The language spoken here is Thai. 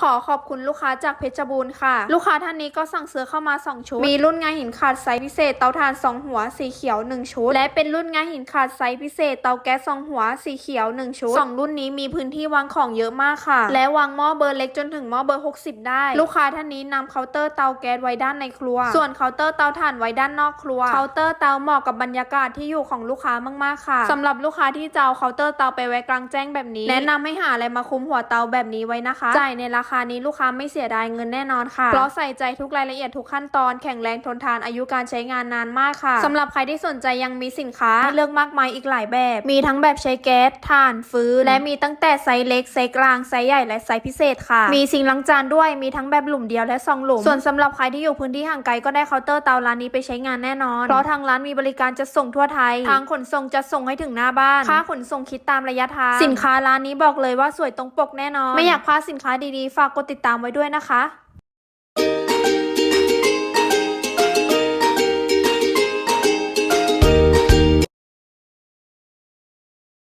ขอขอบคุณลูกค้าจากเพชรบูรณ์ค่ะ ลูกค้าท่านนี้ก็สั่งซื้อเข้ามา 2 ชุด มีรุ่นงาหินขาดไซส์พิเศษเตาถ่าน 2 หัวสีเขียว 1 ชุด และเป็นรุ่นงาหินขาดไซส์พิเศษเตาแก๊ส 2 หัวสีเขียว 1 ชุด 2 รุ่นนี้มีพื้นที่วางของเยอะมากค่ะ และวางหม้อเบอร์เล็กจนถึงหม้อเบอร์ 60 ได้ ลูกค้าท่านนี้นำเคาน์เตอร์เตาแก๊สไว้ด้านในครัว ส่วนเคาน์เตอร์เตาถ่านไว้ด้านนอกครัว เคาน์เตอร์เตาเหมาะกับบรรยากาศที่อยู่ของลูกค้ามากๆค่ะสำหรับลูกค้าที่จะเอาเคาน์เตอร์เตาไปไว้กลางแจ้งแบบนี้ แนะนำให้หาอะไรมาคุมหัวเตาแบบนี้ไว้นะคะ จ่ายในราคานี้ลูกค้าไม่เสียดายเงินแน่นอนค่ะ เพราะใส่ใจทุกรายละเอียดทุกขั้นตอน แข็งแรงทนทานอายุการใช้งานนานมากค่ะสำหรับใครที่สนใจยังมีสินค้าให้เลือกมากมายอีกหลายแบบ มีทั้งแบบใช้แก๊สถ่านฟืนและมีตั้งแต่ไซส์เล็กไซส์กลางไซส์ใหญ่และไซส์พิเศษค่ะ มีซิงค์ล้างจานด้วยมีทั้งแบบหลุมเดียวและซองหลุม ส่วนสำหรับใครที่อยู่พื้นที่ห่างไกลก็ได้เคาน์เตอร์เตาร้านนี้ไปใช้งานแน่นอน เพราะทางร้านมีบริการจะส่งทั่วไทย ทางขนส่งจะส่งให้ถึงหน้าบ้าน ค่าขนส่งคิดตามระยะทาง สินค้าร้านนี้บอกเลยว่าสวยตรงปกแน่นอน ไม่อยากพลาดสินค้าดีๆฝากกดติดตามไว้ด้วยนะคะ